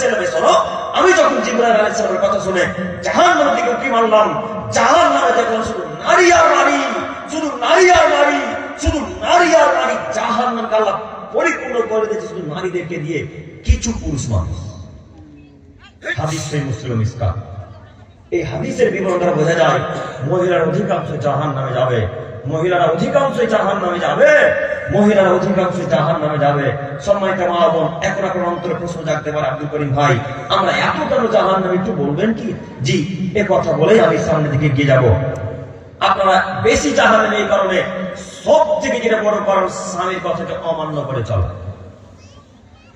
ছেলে শোনো আমি যখন জিবরাইল আলাইহিস সালামের কথা শুনে জাহান্নামের দিকে উকি মারলাম, জাহান্নামে দেখলাম শুধু নারী আর নারী, শুধু নারী আর নারী, শুধু নারী আর নারী জাহান্নামকে আল্লাহ পরিপূর্ণ করে দিয়েছে শুধু নারীদেরকে দিয়ে কিছু পুরুষ মানুষ। হাদিস সেই মুসলিম ইসলাম এই হাদিসের বিবরণ দ্বারা বোঝা যায়, মহিলার অধিকাংশ জাহান নামে যাবে। মহিলারা অধিকাংশই জাহান নামে যাবে। মহিলারা অধিকাংশই জাহান নামে যাবে। সম্মানিত মা বোন এখন এখন অন্তরে প্রশ্ন জাগতে পারে আব্দুল করিম ভাই, আমরা এত কেন জাহান নামে একটু বলবেন কি? জি, এ কথা বলেই আমি সামনের দিকে এগিয়ে যাব। আপনারা বেশি জাহান নামে এই কারণে সব থেকে যেটা বড় কারণ, স্বামীর কথাকে অমান্য করে চলা।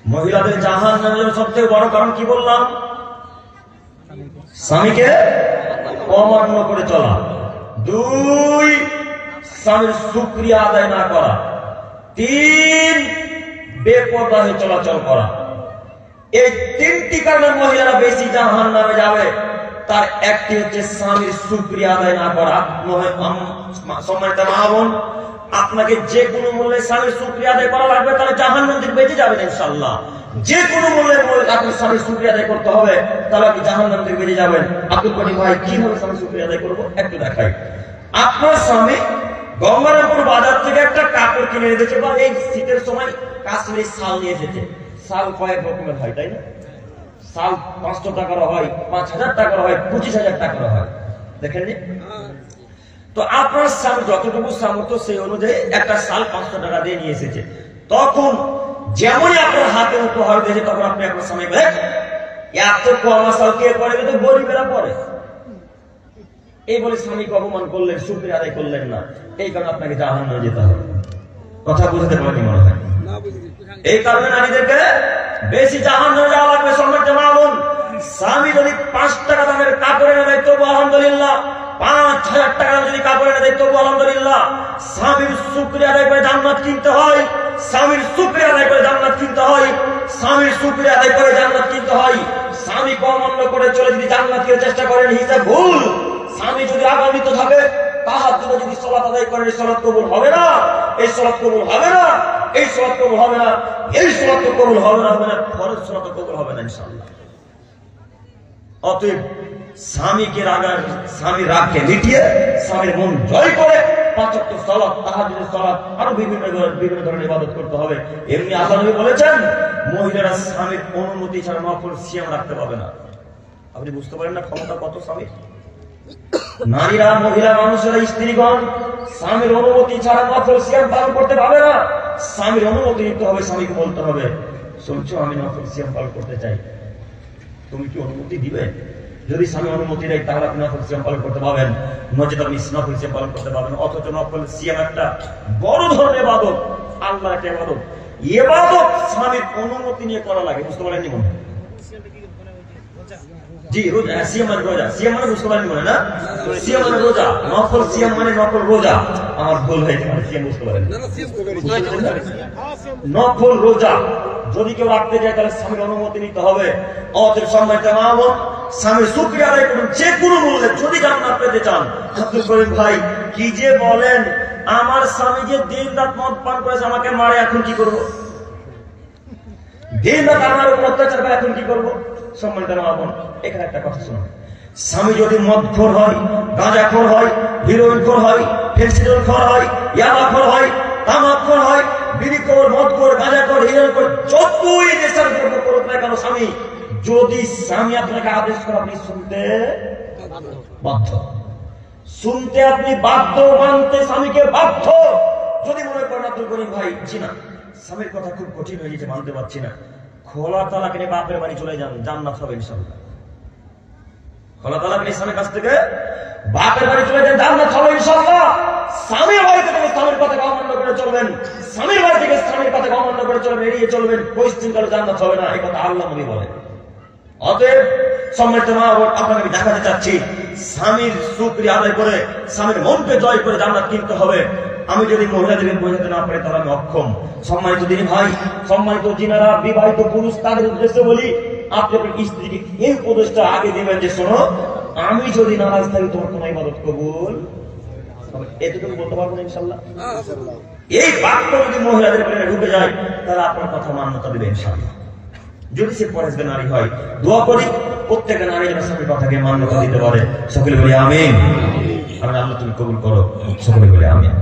মহিলাদের জাহান নামে সব থেকে বড় কারণ কি বললাম? স্বামীকে অমান্য করে চলা। দুই স্বামীর সুক্রিয়া আদায় না করা। তিন বেপরদা হয়ে চলাচল করা। এই তিনটি কারণে মহিলারা বেশি জাহান নামে যাবে। তার একটি হচ্ছে স্বামীর সুক্রিয়া আদায় না করা। সম্মানিত মা বোন, আপনাকে যে কোনো মূল্যে স্বামীর সুক্রিয়া আদায় করা লাগবে, তাহলে জাহান থেকে বেঁচে যাবেন ইনশাল্লাহ যে কোনো মূল্যে আপনি স্বামীর সুক্রিয়া আদায় করতে হবে, তাহলে আপনি জাহান নাম বেঁচে যাবেন। আব্দুল করিম ভাই, কীভাবে স্বামীর সুক্রিয়া আদায় করব? একটু দেখাই। আপনার স্বামী গঙ্গারামপুর বাজার থেকে একটা কাপড় কিনে এনেছে বা এই শীতের সময় কাশ্মীরি শাল নিয়ে এসেছে। শাল কয়েক রকমের হয়, তাই না? শাল পাঁচশো টাকার হয়, পাঁচ হাজার টাকার হয়, পঁচিশ হাজার টাকার হয়। দেখেন? তো আপনার স্বামী যতটুকু সামর্থ্য সেই অনুযায়ী একটা শাল পাঁচশো টাকা দিয়ে নিয়ে এসেছে। তখন যেমনই আপনার হাতে উপহার দিয়েছে, তখন আপনি আপনার স্বামী বলে এত কম শাল কে পরে? তো গরিবেরা পরে। এই বলে স্বামীকে অপমান করলেন সুক্রিয়া আদায় করলেন না। এই কারণে আপনাকে জাহান জাহান্ন যেতে হবে। কথা বুঝতে পারেনি মনে হয়? এই কারণে নারীদেরকে বেশি জাহান যাওয়া লাগবে সম্রাট মামুন স্বামী যদি পাঁচ টাকা দামের কাপড় এনে দেয় তবু আলহামদুলিল্লাহ। পাঁচ হাজার টাকা যদি কাপড় এনে দেয় তবু আলহামদুলিল্লাহ। স্বামীর শুক্রিয়া আদায় করে জান্নাত কিনতে হয়। স্বামীর শুক্রিয়া আদায় করে জান্নাত কিনতে হয়। স্বামীর শুক্রিয়া আদায় করে জান্নাত কিনতে হয়। স্বামী অমান্য করে চলে যদি জান্নাত কিনতে চেষ্টা করেন হিসেবে ভুল। স্বামী যদি আগামিত থাকে তাহার জন্য যদি সলাত আদায় করেন এই সলাৎ কবুল হবে না, এই সলাৎ কবুল হবে না, এই সলাৎ কবুল হবে না, এই সলাৎ কবুল হবে না হবে না ফরজ সলাৎ কবুল হবে না, ইনশাআল্লাহ। অতএব স্বামীকে রাগার স্বামীর রাগকে মিটিয়ে, স্বামীর মন জয় করে পাঁচক্য সলাৎ তাহাজুদের সলাৎ, আরও বিভিন্ন বিভিন্ন ধরনের ইবাদত করতে হবে। এমনি আল্লাহ বলেছেন, মহিলারা স্বামীর অনুমতি ছাড়া নফল সিয়াম রাখতে পারবে না। আপনি বুঝতে পারেন না ক্ষমতা কত স্বামীর? নারীরা, মহিলা, মানুষেরা, স্ত্রীগণ, স্বামীর অনুমতি ছাড়া নফল সিয়াম পালন করতে পারবে না। স্বামীর অনুমতি নিতে হবে, স্বামীকে বলতে হবে, শুনছো, আমি নফল সিয়াম পালন করতে চাই। তুমি কি অনুমতি দিবে? যদি স্বামী অনুমতি দেয়, তাহলে আপনি নফল সিয়াম পালন করতে পারবেন। নচেত আপনি নফল সিয়াম পালন করতে পারবেন অথচ নফল সিয়াম একটা বড় ধরনের এবাদত আল্লাহ একটা এবাদত এবাদত স্বামীর অনুমতি নিয়ে করা লাগে, বুঝতে পারেননি মনে? জি রোজা হ্যাঁ, সিয়াম মানে রোজা। সিয়াম মানে মনে না? সিয়াম মানে রোজা। নফল সিয়াম মানে নফল রোজা। আমার ভুল হয়েছে মানে সিয়াম নফল রোজা। যদি কেউ রাখতে যায় তাহলে স্বামীর অনুমতি নিতে হবে। অতএব সম্মানিত মা বোন স্বামীর শুক্রিয়া আদায় করুন। যে কোনো মূল্যে যদি জান্নাত পেতে চান। আব্দুল করিম ভাই কি যে বলেন আমার স্বামী যে দিন রাত মদ পান করেছে আমাকে মারে এখন কি করব? আমার অত্যাচার করে, এখন কি করব? এখানে একটা কথা স্বামী যদি মদখোর হয়, গাঁজাখোর হয়, হিরোইনখোর হয়, ফেন্সিডলখোর হয়, ইয়াবাখোর হয়, তামাকখোর হয়, বিড়িখোর, মদখোর, গাঁজাখোর, হিরোইনখোর, যতই নেশার দ্রব্য করুক না কেন স্বামী, যদি স্বামী আপনাকে আদেশ করে, আপনি শুনতে বাধ্য। শুনতে আপনি বাধ্য মানতে স্বামীকে বাধ্য। যদি মনে করেন আব্দুল করিম ভাই, জি না। স্বামীর কথা খুব কঠিন হয়ে গেছে, মানতে পারছি না। খোলা তালাক নিয়ে বাপের বাড়ি চলে যান, জান্নাত হবে ইনশাল্লাহ খোলা তালাক নিয়ে স্বামীর কাছ থেকে বাপের বাড়ি চলে যান, জান্নাত হবে ইনশাল্লাহ স্বামীর বাড়ি থেকে স্বামীর কথা অমান্য করে চলবেন। স্বামীর বাড়ি থেকে স্বামীর কথা অমান্য করে চলবেন, এড়িয়ে চলবেন। পরিস্থিতিকালে জান্নাত হবে না, এই কথা আল্লাহ নবী বলেন। অতএব সম্মানিত মা বোন, আপনাকে আমি দেখাতে চাচ্ছি, স্বামীর সুক্রিয়া আদায় করে, স্বামীর মনকে জয় করে জান্নাত কিনতে হবে। আমি যদি মহিলাদেরকে বোঝাতে না পারি, তাহলে আমি অক্ষম। সম্মানিত দিনী ভাই, সম্মানিত যিনারা বিবাহিত পুরুষ, তাদের উদ্দেশ্যে বলি, আপনি স্ত্রীকে এই উপদেশটা আগে দিবেন যে, শোনো, আমি যদি নারাজ থাকি, তোমার কোনো ইবাদত কবুল। এটুকু বলতে পারব না ইনশাল্লাহ এই বাক্য যদি মহিলাদের ঢুকে যায়, তাহলে আপনার কথা মান্যতা দেবে ইনশাল্লাহ যদি সে পরেশগার নারী হয়, দোয়া করি, প্রত্যেকটা নারী যেন স্বামীর কথাকে মান্যতা দিতে পারে। সকলে বলি, আমিন। আমি আল্লাহ তুমি কবুল করো। সকলে বলি, আমিন।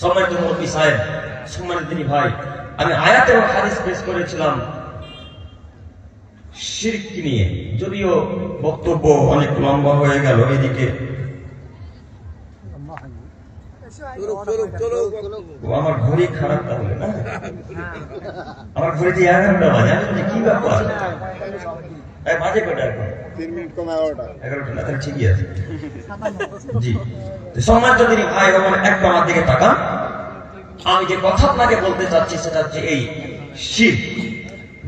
সম্মানিত মুরব্বী সাহেব সম্মানিত তিনি ভাই আমি আয়াত এবং হাদিস পেশ করেছিলাম শিরক নিয়ে। যদিও বক্তব্য অনেক লম্বা হয়ে গেল এদিকে। আমার ঘড়ি খারাপ তাহলে আমার ঘড়িতে এগারোটা বাজে আমি কি ব্যাপার? এই বাজে কটা এখন? তিন মিনিট কম এগারোটা। এগারোটা না তাহলে ঠিকই আছে। জি। তো সম্মানিত ভাই আমার একটু আমার দিকে তাকান আমি যে কথা আপনাকে বলতে চাচ্ছি সেটা হচ্ছে এই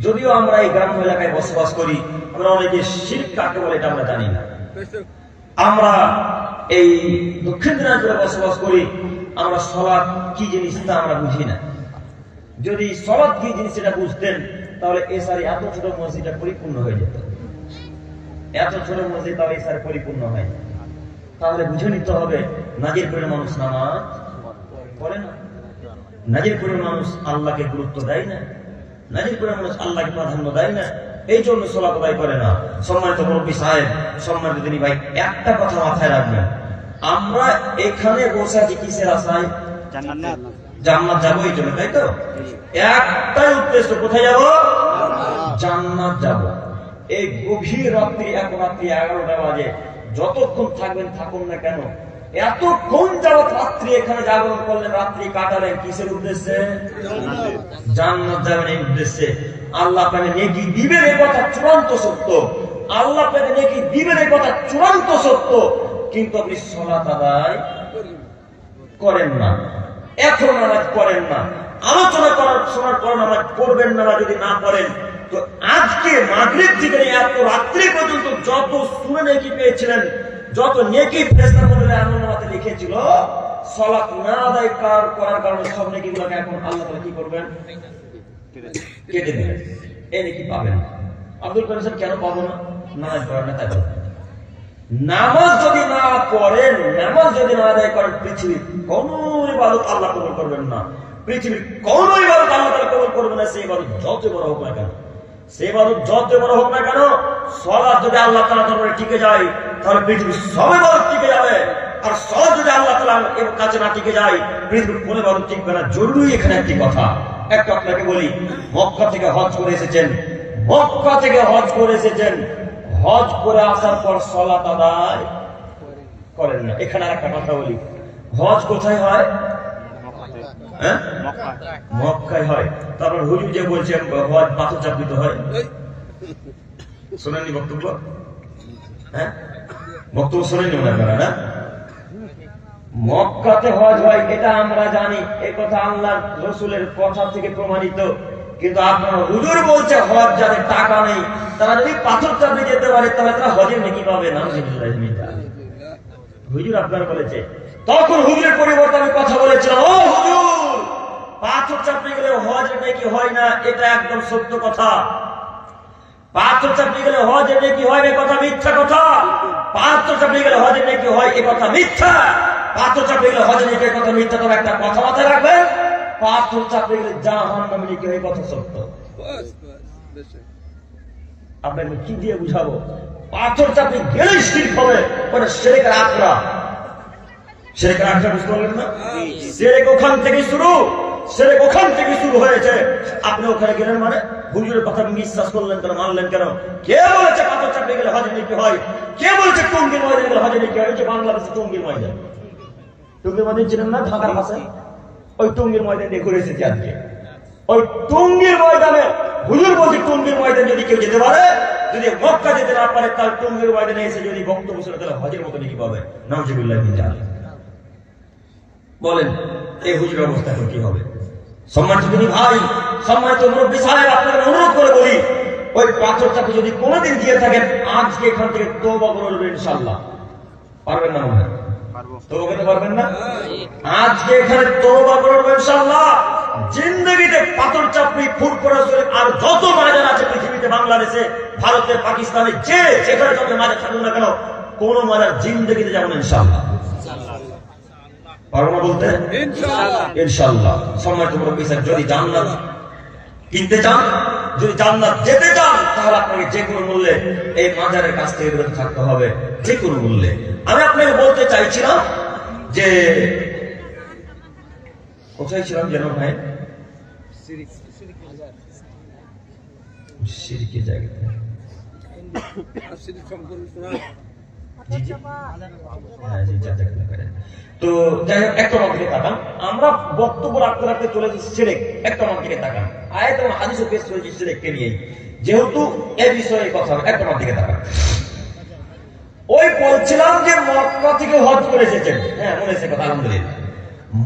যদিও আমরা এই গ্রাম্য এলাকায় বসবাস করি আমরা অনেকে শিব কাকে বলে এটা আমরা জানি না। আমরা এই দক্ষিণ দিনাজপুরে বসবাস করি আমরা সলাৎ কি জিনিস তা আমরা বুঝি না। যদি সলাৎ কি জিনিস সেটা বুঝতেন তাহলে এ সারি এত ছোট মসজিদটা পরিপূর্ণ হয়ে যেত। এত ছোট মসজিদ তাহলে এ সারি পরিপূর্ণ হয়। তাহলে বুঝে নিতে হবে নাজির করে মানুষ নামাজ পড়ে না। নাজির করে মানুষ আল্লাহকে গুরুত্ব দেয় না। নাজির করে মানুষ আল্লাহকে প্রাধান্য দেয় না। এই জন্য আদায় করে না। সম্মানিত মুরব্বী সাহেব সম্মানিত তিনি ভাই একটা কথা মাথায় রাখবেন। আমরা এখানে বসে আছি কিসের আশায়? জান্নাত। যাব এই জন্য তাই তো? একটাই উদ্দেশ্য কোথায় যাব? জান্নাত যাব। এই গভীর রাত্রি এক রাত্রি এগারোটা বাজে। যতক্ষণ থাকবেন, থাকুন না কেন? এতক্ষণ যাবত রাত্রি এখানে জাগরণ করলেন, রাত্রি কাটালেন কিসের উদ্দেশ্যে? জান্নাত যাবেন এই উদ্দেশ্যে। আল্লাহ আপনাকে নেকি দিবেন এই কথা চূড়ান্ত সত্য। আল্লাহ আপনাকে নেকি দিবেন এই কথা চূড়ান্ত সত্য। কিন্তু আপনি সলাত আদায় করেন না। এখন নামাজ করেন না। আলোচনা করার শোনার পর নামাজ পড়বেন না, যদি না পড়েন। তো আজকে মাগরিব থেকে এত রাত্রি পর্যন্ত যত শুনে নেকি পেয়েছিলেন, যত নেকি ফেরেশতার মধ্যে আমলনামাতে লিখেছিল, সলাত না আদায় করার কারণে সব নেকিগুলোকে এখন আল্লাহ তাআলা কি করবেন? কেটে দিবেন। নেকি পাবেন। আব্দুল কাদের সাহেব, কেন পাবো না? নামাজ না, তাই নামাজ যদি না পড়েন, নামাজ যদি না আদায় করেন, পৃথিবীর কোন ইবাদত আল্লাহ কবুল করবেন না। পৃথিবীর কোন ইবাদত আল্লাহ তাআলা কবুল করবেন না, সেই ইবাদত যত বড় হোক না কেন। সেই ইবাদত যত বড় হোক না কেন সলাৎ যদি আল্লাহ তাআলা দরবারে টিকে যায়, তাহলে পৃথিবীর সব ইবাদত টিকে যাবে। আর সলাৎ যদি আল্লাহ তাআলা এর কাছে না টিকে যায়, পৃথিবীর কোন ইবাদত টিকবে না। জরুরি এখানে একটি কথা। একটা আপনাকে বলি, মক্কা থেকে হজ করে এসেছেন। মক্কা থেকে হজ করে এসেছেন। হজ করে আসার পর সলাত আদায় করেন না। এখানে আর একটা কথা বলি। হজ কোথায় হয়? হ্যাঁ? মক্কায় হয়। তারপর হুজুর যে বলছেন হজ পাথর চাপিত হয়। শোনেননি বক্তব্য? হ্যাঁ? বক্তব্য শোনেননি মনে করেন না? মক্কাতে হজ হয়, এটা আমরা জানি। এই কথা আল্লাহ রসুলের কথা থেকে প্রমাণিত। কিন্তু আপনার হুজুর বলছে, হজ যাদের টাকা নেই। তারা যদি পাথর চাপে যেতে পারে, তাহলে তারা হজের নাকি পাবে না। হুজুর আপনার বলেছে। তখন হুজুরের পরিবর্তে আমি কথা বলেছিলাম, ও হুজুর পাথর চাপে গেলে হজ নাকি হয় না এটা একদম সত্য কথা। পাথর চাপে গেলে হজ নাকি হয় না কথা মিথ্যা কথা। পাথর চাপে গেলে হজ নাকি হয় এ কথা মিথ্যা। পাথর চাপে গেলে হজ নাকি কথা মিথ্যা। তবে একটা কথা মাথায় রাখবেন পাথর চাপে গেলে জাহান নামে নাকি হয় কথা সত্য। আপনাকে কি দিয়ে বুঝাবো? পাথর চাপে গেলেই শির হবে ওটা সেরেকের আখড়া। সেরেকের আখড়া বুঝতে পারলেন না? সেরেক ওখান থেকে শুরু। সেরেক ওখান থেকে শুরু হয়েছে। আপনি ওখানে গেলেন মানে? হুজুরের কথা বিশ্বাস করলেন কেন মানলেন কেন? কে বলেছে পাথর চাপে গেলে হজে নাকি হয়? কে বলেছে টঙ্গির ময়দানে গেলে হজে নাকি হয়? বাংলাদেশে টঙ্গির ময়দান। টঙ্গির ময়দান ছিলেন না ঢাকার পাশে ওই টঙ্গির ময়দান দিয়ে ঘুরে এসেছি আজকে। ওই টঙ্গির ময়দানে, হুজুর বলছে টঙ্গির ময়দানে যদি কেউ যেতে পারে, যদি মক্কা যেতে না পারে, তার টঙ্গির ময়দানে এসে যদি বক্তব্য শুনে তাহলে হজের মতো নাকি পাবে? নামজিবুল্লাহ বলেন, এই হুজুর অবস্থা কি হবে? সম্মানিত ভাই সম্মানিত মুরব্বী সাহেব আপনাদের অনুরোধ করে বলি ওই পাথরটাকে যদি কোনোদিন দিয়ে থাকেন আজকে এখান থেকে তৌবা করে নেবেন ইনশাল্লাহ পারবেন না মনে? করতে পারবেন না? আজকে এখানে তৌবা করে নেবেন ইনশাল্লাহ জিন্দগিতে পাথর চাপড়ি ফুরফুরা শরীফ আর যত মাজার আছে পৃথিবীতে বাংলাদেশে ভারতে পাকিস্তানে যে যেখানে যত মাজার থাকুন না কেন কোন মাজার জিন্দগিতে যাবেন ইনশাল্লাহ পারব বলতে? ইনশাল্লাহ সম্মানিত মুরব্বী সাহেব যদি জান্নাত কিনতে চান যদি জান্নাত যেতে চান তাহলে আপনাকে যে কোনো মূল্যে এই মাজারের কাছ থেকে বিরত থাকতে হবে যে কোনো মূল্যে। আমি আপনাকে বলতে চাইছিলাম যে কোথায় ছিলাম যেন ভাই? সিরিকের জায়গাতে তো যাই হোক, একটা দিকে তাকান। আমরা বক্তব্য রাখতে রাখতে চলে যাচ্ছি সিরেক একটা দিকে তাকান। আয়াত এবং হাদিসও পেশ করেছি সিরেককে নিয়েই। যেহেতু এ বিষয়ে কথা একটা দিকে তাকান। ওই বলছিলাম যে মক্কা থেকে হজ করে এসেছেন। হ্যাঁ মনে এসে কথা, আলহামদুলিল্লাহ।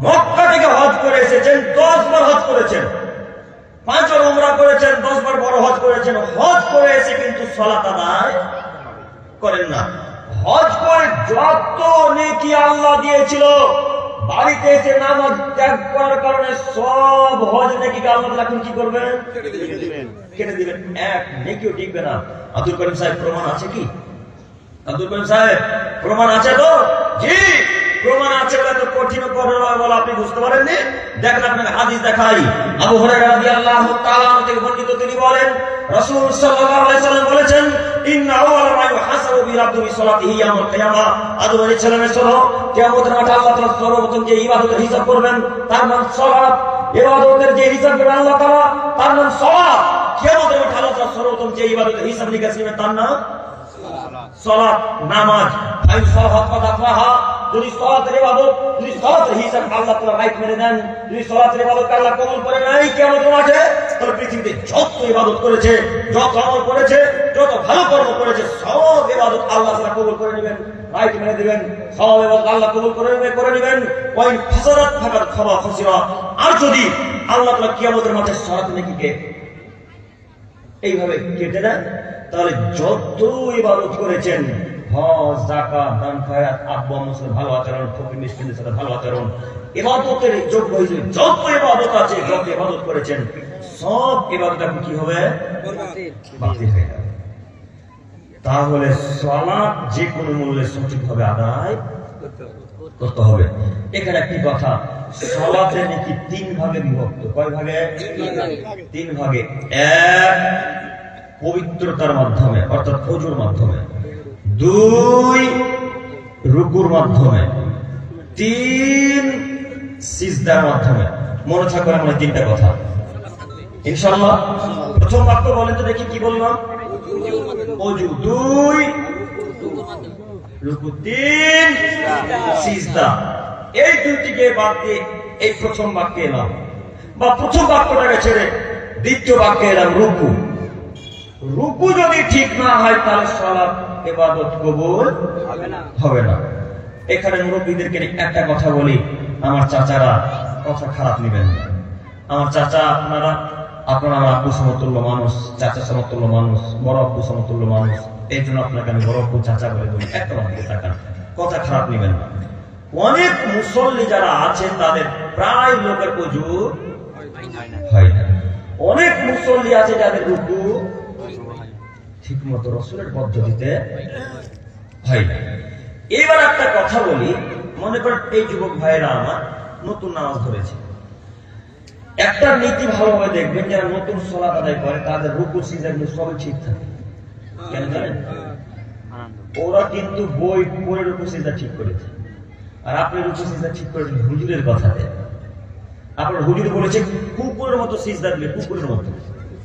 মক্কা থেকে হজ করে এসেছেন, দশ বার হজ করেছেন। পাঁচবার উমরা করেছেন, দশ বার বড় হজ করেছেন। হজ করে এসে কিন্তু সলাত আদায় করেন না। হজ করে যত নেকি আল্লাহ দিয়েছিল বাড়িতে এসে নামাজ ত্যাগ করার কারণে সব হজ নেকি আল্লাহ এখন কি করবেন? কেটে দিবেন। এক নেকিও টিকবে না। আব্দুল করিম সাহেব প্রমাণ আছে কি? আব্দুল করিম সাহেব প্রমাণ আছে তো? জি। প্রমাণ আছে বলে তো কঠিন বলে আপনি বুঝতে পারেননি? দেখেন আপনাকে হাদিস দেখাই। আবু রাদিয়াল্লাহু তাআলা আনহু থেকে বর্ণিত তিনি বলেন, রাসূল সাল্লাম বলেছেন, ইন্না আল্লাহ যে হিসাব তার নাম যে হিসাব আল্লাহ তার নাম আল্লাহ তার নাম নামাজ। যদি সলাতের ইবাদত, যদি সলাতের হিসাব আল্লাহ তাআলা রাইট মেরে দেন, যদি সলাতের ইবাদত আল্লাহ কবুল করে নাই কিয়ামত মাঠে? তাহলে পৃথিবীতে যত ইবাদত করেছে, যত আমল করেছে, যত ভালো কর্ম করেছে, সব ইবাদত আল্লাহ তাআলা কবুল করে নেবেন। রাইট মেরে দিবেন সব ইবাদত আল্লাহ কবুল করে নেবে করে নেবেন। ওই ফাসারাত থাকার খাবা ফাসিরা। আর যদি আল্লাহ তাআলা কিয়ামতের মাঠে সলাত নেকিকে এইভাবে কেটে দেন, তাহলে যত ইবাদত করেছেন হজ জাকাত দান খায়াত আব্বা ভালো আচরণ ফকির মিসকিনদের সাথে ভালো আচরণ। ইবাদতের যোগ্য হিসেবে যত ইবাদত আছে যত ইবাদত করেছেন সব ইবাদত কি হবে? বাতিল। হয়ে যাবে। তাহলে সলাৎ যে কোনো মূল্যে সঠিকভাবে আদায় করতে হবে। এখানে একটি কথা সলাতে নাকি তিন ভাগে বিভক্ত। কয় ভাগে? তিন ভাগে। এক পবিত্রতার মাধ্যমে অর্থাৎ অজুর মাধ্যমে। দুই রুকুর মাধ্যমে, তিন সিজদার মাধ্যমে। মনে থাকবে আমার তিনটা কথা। ইনশাল্লাহ প্রথম বাক্য বলেন তো দেখি কি বললাম অজু। দুই রুকু, তিন সিজদা। এই দুটিকে বাদ দিয়ে এই প্রথম বাক্যে এলাম। বা প্রথম বাক্যটাকে ছেড়ে দ্বিতীয় বাক্যে এলাম রুকু। রুকু যদি ঠিক না হয়, তাহলে সালাত এবাদত কবুল হবে না। এখানে মুরব্বীদেরকে একটা কথা বলি। আমার চাচারা কথা খারাপ নেবেন না। আমার চাচা, আপনারা আপনারা আমার আব্বু সমতুল্য মানুষ, চাচা সমতুল্য মানুষ, বড় আব্বু সমতুল্য মানুষ। এই জন্য আপনাকে আমি বড় আব্বু চাচা বলে বলি। একটা দিকে তাকান। কথা খারাপ নেবেন না। অনেক মুসল্লি যারা আছেন তাদের প্রায় লোকের পুজো হয় না। অনেক মুসল্লি আছে যাদের রুকু ঠিক মতো রসুলের পদ্ধতিতে হয় না। এবার একটা কথা বলি, মনে করেন এই যুবক ভাইয়েরা আমার নতুন নামাজ ধরেছে। একটা নীতি ভালোভাবে দেখবেন, যারা নতুন সলাত আদায় করে, তাদের রুকু সিজাগুলো সবই ঠিক থাকে। কেন জানেন? ওরা কিন্তু বই বই রুকু সিজা ঠিক করেছে। আর আপনি রুকু সিজা ঠিক করেছেন হুজুরের কথাতে। আপনার হুজুর বলেছে, কুকুরের মতো সিজদা দিলে কুকুরের মতো।